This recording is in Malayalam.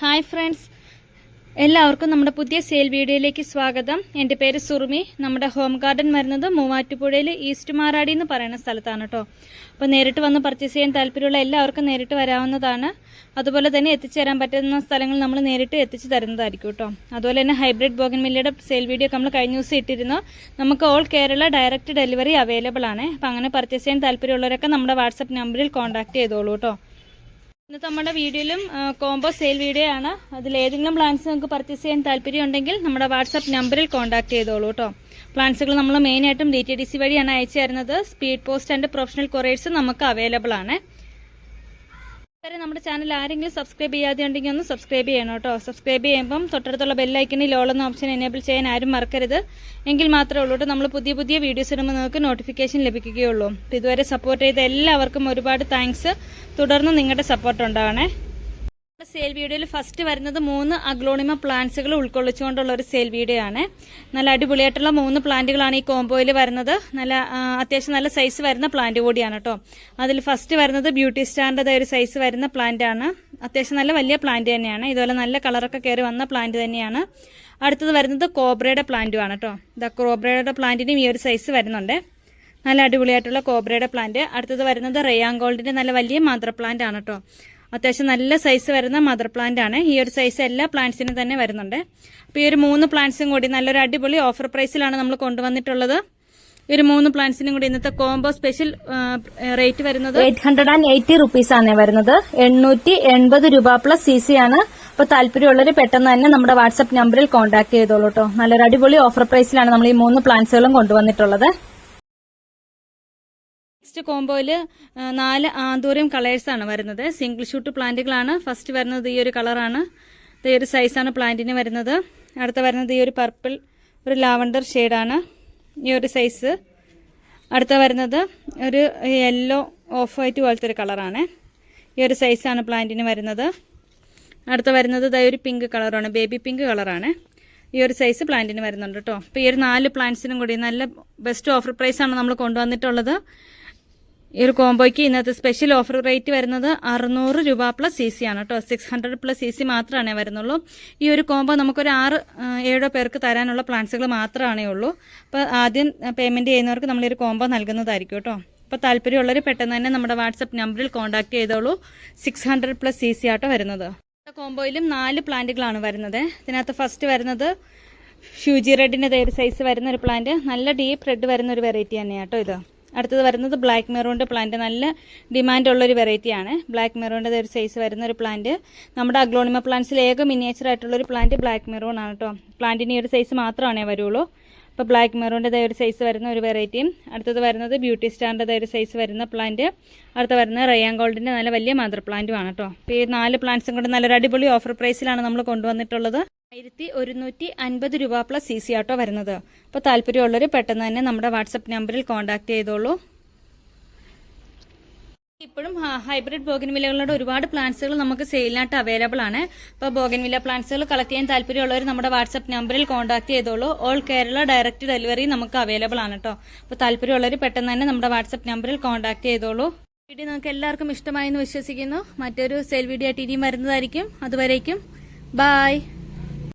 ഹായ് ഫ്രണ്ട്സ് എല്ലാവർക്കും നമ്മുടെ പുതിയ സെയിൽ വീഡിയോയിലേക്ക് സ്വാഗതം. എന്റെ പേര് സുറുമി. നമ്മുടെ ഹോം ഗാർഡൻ വരുന്നത് മൂവാറ്റുപുഴയിൽ ഈസ്റ്റ് മാറാടി എന്ന് പറയുന്ന സ്ഥലത്താണ് കേട്ടോ അപ്പോൾ നേരിട്ട് വന്ന് പർച്ചേസ് ചെയ്യാൻ താല്പര്യമുള്ള എല്ലാവർക്കും നേരിട്ട് വരാവുന്നതാണ്. അതുപോലെ തന്നെ എത്തിച്ചേരാൻ പറ്റുന്ന സ്ഥലങ്ങൾ നമ്മൾ നേരിട്ട് എത്തിച്ചു തരുന്നതായിരിക്കും കേട്ടോ അതുപോലെ തന്നെ ഹൈബ്രിഡ് ബോഗൻ മില്ലയുടെ സെയിൽ വീഡിയോ നമ്മൾ കഴിഞ്ഞ ദിവസം ഇട്ടിരുന്നു. നമുക്ക് all Kerala direct delivery available ആണ്. അപ്പോൾ അങ്ങനെ പർച്ചേസ് ചെയ്യാൻ താല്പര്യമുള്ളവരൊക്കെ നമ്മുടെ വാട്സപ്പ് നമ്പറിൽ കോൺടാക്ട് ചെയ്തോളൂ കേട്ടോ ഇന്നത്തെ നമ്മുടെ വീഡിയോയിലും കോംബോ സെയിൽ വീഡിയോ ആണ്. അതിൽ ഏതെങ്കിലും പ്ലാൻസ് നിങ്ങൾക്ക് പർച്ചേസ് ചെയ്യാൻ താല്പര്യം ഉണ്ടെങ്കിൽ നമ്മുടെ വാട്സാപ്പ് നമ്പറിൽ കോൺടാക്ട് ചെയ്തോളൂ കേട്ടോ പ്ലാൻസുകൾ നമ്മൾ മെയിനായിട്ടും ഡി ടി ഡി സി വഴിയാണ് അയച്ചു തരുന്നത്. Speed post and professional couriers നമുക്ക് അവൈലബിൾ ആണ്. വരെ നമ്മുടെ ചാനൽ ആരെങ്കിലും സബ്സ്ക്രൈബ് ചെയ്യാതെ ഉണ്ടെങ്കിൽ ഒന്ന് സബ്സ്ക്രൈബ് ചെയ്യണം കേട്ടോ. സബ്സ്ക്രൈബ് ചെയ്യുമ്പം തൊട്ടടുത്തുള്ള ബെല്ലൈക്കണിൽ എന്ന ഓപ്ഷൻ എനേബിൾ ചെയ്യാൻ ആരും മറക്കരുത്. എങ്കിൽ മാത്രമേ ഉള്ളൂ കേട്ടോ. നമ്മൾ പുതിയ പുതിയ വീഡിയോസ് ഇടുമ്പോൾ നിങ്ങൾക്ക് നോട്ടിഫിക്കേഷൻ ലഭിക്കുകയുള്ളൂ. ഇതുവരെ സപ്പോർട്ട് ചെയ്ത എല്ലാവർക്കും ഒരുപാട് താങ്ക്സ് തുടർന്ന് നിങ്ങളുടെ സപ്പോർട്ട് ഉണ്ടാവണേ. സെയിൽ വീഡിയോയിൽ ഫസ്റ്റ് വരുന്നത് മൂന്ന് അഗ്ലോണിമ പ്ലാന്റ്സുകൾ ഉൾക്കൊള്ളിച്ചുകൊണ്ടുള്ള ഒരു സെയിൽ വീഡിയോ ആണ്. നല്ല അടിപൊളിയായിട്ടുള്ള മൂന്ന് പ്ലാന്റുകളാണ് ഈ കോംബോയിൽ വരുന്നത്. നല്ല അത്യാവശ്യം നല്ല സൈസ് വരുന്ന പ്ലാന്റ് കൂടിയാണ് കേട്ടോ അതിൽ ഫസ്റ്റ് വരുന്നത് ബ്യൂട്ടി സ്റ്റാറിന്റെ ഒരു സൈസ് വരുന്ന പ്ലാന്റ് ആണ്. അത്യാവശ്യം നല്ല വലിയ പ്ലാന്റ് തന്നെയാണ്. ഇതുപോലെ നല്ല കളറൊക്കെ കയറി വന്ന പ്ലാന്റ് തന്നെയാണ്. അടുത്തത് വരുന്നത് കോബ്രയുടെ പ്ലാന്റുമാണ് കേട്ടോ ഇതാ കോബ്രയുടെ പ്ലാന്റിനും ഈ ഒരു സൈസ് വരുന്നുണ്ട്. നല്ല അടിപൊളിയായിട്ടുള്ള കോബ്രയുടെ പ്ലാന്റ് അടുത്തത് വരുന്നത് റയാൻ ഗോൾഡിന്റെ നല്ല വലിയ മദർ പ്ലാന്റ് ആണ് കേട്ടോ അത്യാവശ്യം നല്ല സൈസ് വരുന്ന മദർ പ്ലാന്റ് ആണ്. ഈ ഒരു സൈസ് എല്ലാ പ്ലാന്റ്സിനും തന്നെ വരുന്നുണ്ട്. അപ്പോൾ ഈ ഒരു മൂന്ന് പ്ലാന്റ്സും കൂടി നല്ലൊരു അടിപൊളി ഓഫർ പ്രൈസിലാണ് നമ്മൾ കൊണ്ടുവന്നിട്ടുള്ളത്. ഈ ഒരു മൂന്ന് പ്ലാന്റ്സിനും കൂടി ഇന്നത്തെ കോംബോ സ്പെഷ്യൽ റേറ്റ് വരുന്നത് eight hundred and eighty rupees ആണ് വരുന്നത്. എണ്ണൂറ്റി എൺപത് രൂപ പ്ലസ് സി സി ആണ്. അപ്പൊ താല്പര്യമുള്ളവർ പെട്ടെന്ന് തന്നെ നമ്മുടെ വാട്സ്ആപ്പ് നമ്പറിൽ കോൺടാക്ട് ചെയ്തോളൂ കേട്ടോ നല്ലൊരു അടിപൊളി ഓഫർ പ്രൈസിലാണ് നമ്മൾ ഈ മൂന്ന് പ്ലാന്റ്സുകളും കൊണ്ടുവന്നിട്ടുള്ളത്. നെക്സ്റ്റ് കോംബോയിൽ നാല് ആന്തൂറിയം കളേഴ്സ് ആണ് വരുന്നത്. Single shoot പ്ലാന്റുകളാണ്. ഫസ്റ്റ് വരുന്നത് ഈ ഒരു കളറാണ്. ഈ ഒരു സൈസാണ് പ്ലാന്റിന് വരുന്നത്. അടുത്ത വരുന്നത് ഈ ഒരു പർപ്പിൾ ഒരു ലാവണ്ടർ ഷെയ്ഡാണ് ഈ ഒരു സൈസ് അടുത്ത വരുന്നത് ഒരു യെല്ലോ ഓഫ് വൈറ്റ് പോലത്തെ ഒരു കളറാണ് ഈ ഒരു സൈസാണ് പ്ലാന്റിന് വരുന്നത്. അടുത്ത വരുന്നത് ഇതായ ഒരു പിങ്ക് കളറാണ് ബേബി പിങ്ക് കളറാണ് ഈ ഒരു സൈസ് പ്ലാന്റിന് വരുന്നുണ്ട് കേട്ടോ അപ്പോൾ ഈ ഒരു നാല് പ്ലാന്റ്സിനും കൂടി നല്ല ബെസ്റ്റ് ഓഫർ പ്രൈസാണ് നമ്മൾ കൊണ്ടുവന്നിട്ടുള്ളത്. ഈ ഒരു കോംബോയ്ക്ക് ഇന്നത്തെ സ്പെഷ്യൽ ഓഫർ റേറ്റ് വരുന്നത് അറുന്നൂറ് രൂപ പ്ലസ് സി സി ആണ് കേട്ടോ. Six hundred plus C C മാത്രമാണേ വരുന്നുള്ളൂ. ഈ ഒരു കോംബോ നമുക്കൊരു ആറ് ഏഴോ പേർക്ക് തരാനുള്ള പ്ലാൻസുകൾ മാത്രമാണേ ഉള്ളൂ. അപ്പോൾ ആദ്യം പേയ്മെന്റ് ചെയ്യുന്നവർക്ക് നമ്മൾ ഈ ഒരു കോംബോ നൽകുന്നതായിരിക്കും കേട്ടോ. അപ്പോൾ താല്പര്യമുള്ളവർ പെട്ടെന്ന് തന്നെ നമ്മുടെ വാട്സപ്പ് നമ്പറിൽ കോൺടാക്ട് ചെയ്തോളൂ. Six hundred plus C C ആട്ടോ വരുന്നത്. കോംബോയിലും നാല് പ്ലാന്റുകളാണ് വരുന്നത്. ഇതിനകത്ത് ഫസ്റ്റ് വരുന്നത് ഫ്യൂജി റെഡിന്റെ ഒരു സൈസ് വരുന്ന ഒരു പ്ലാന്റ് നല്ല ഡീപ്പ് റെഡ് വരുന്ന ഒരു വെറൈറ്റി തന്നെയാണ് കേട്ടോ ഇത്. അടുത്തത് വരുന്നത് ബ്ലാക്ക് മെറൂണിന്റെ പ്ലാന്റ് നല്ല ഡിമാൻഡ് ഉള്ള ഒരു വെറൈറ്റിയാണ് ബ്ലാക്ക് മെറൂണിന്റെ ഒരു സൈസ് വരുന്ന ഒരു പ്ലാന്റ് നമ്മുടെ അഗ്ലോണിമ പ്ലാന്റ്സിൽ ഏക മിനിയേച്ചർ ആയിട്ടുള്ളൊരു പ്ലാന്റ് ബ്ലാക്ക് മെറൂൺ ആണ് കേട്ടോ പ്ലാന്റിന് ഈ ഒരു സൈസ് മാത്രമാണേ വരുള്ളൂ. അപ്പോൾ ബ്ലാക്ക് മെറൂണിന്റെ ഒരു സൈസ് വരുന്ന ഒരു വെറൈറ്റിയും അടുത്തത് വരുന്നത് ബ്യൂട്ടി സ്റ്റാറിന്റെ ഒരു സൈസ് വരുന്ന പ്ലാന്റ് അടുത്ത വരുന്നത് റയാൻ ഗോൾഡിന്റെ നല്ല വലിയ മദർ പ്ലാന്റുമാണ് കേട്ടോ അപ്പോൾ ഈ നാല് പ്ലാന്റ്സും കൂടെ നല്ലൊരു അടിപൊളി ഓഫർ പ്രൈസിലാണ് നമ്മൾ കൊണ്ടുവന്നിട്ടുള്ളത്. ആയിരത്തി ഒരുന്നൂറ്റി അൻപത് രൂപ പ്ലസ് സി സി ആട്ടോ വരുന്നത്. അപ്പോൾ താല്പര്യമുള്ളവർ പെട്ടെന്ന് തന്നെ നമ്മുടെ വാട്സപ്പ് നമ്പറിൽ കോൺടാക്ട് ചെയ്തോളൂ. ഇപ്പോഴും ഹൈബ്രിഡ് ബോഗൻവില്ലകളുടെ ഒരുപാട് പ്ലാന്റ്സുകൾ നമുക്ക് സെയിലിനായിട്ട് അവൈലബിൾ ആണ്. അപ്പോൾ ബോഗൻവില്ല പ്ലാന്റ്സുകൾ കളക്ട് ചെയ്യാൻ താല്പര്യമുള്ളവർ നമ്മുടെ വാട്സപ്പ് നമ്പറിൽ കോൺടാക്ട് ചെയ്തോളൂ. ഓൾ കേരള ഡയറക്റ്റ് ഡെലിവറി നമുക്ക് അവൈലബിൾ ആണ് കേട്ടോ അപ്പോൾ താല്പര്യമുള്ളവർ പെട്ടെന്ന് തന്നെ നമ്മുടെ വാട്സപ്പ് നമ്പറിൽ കോൺടാക്ട് ചെയ്തോളൂ. വീഡിയോ നിങ്ങൾക്ക് എല്ലാവർക്കും ഇഷ്ടമായി എന്ന് വിശ്വസിക്കുന്നു. മറ്റൊരു സെയിൽ വീഡിയോ ആയിട്ട് ഇനിയും വരുന്നതായിരിക്കും. അതുവരേക്കും ബായ്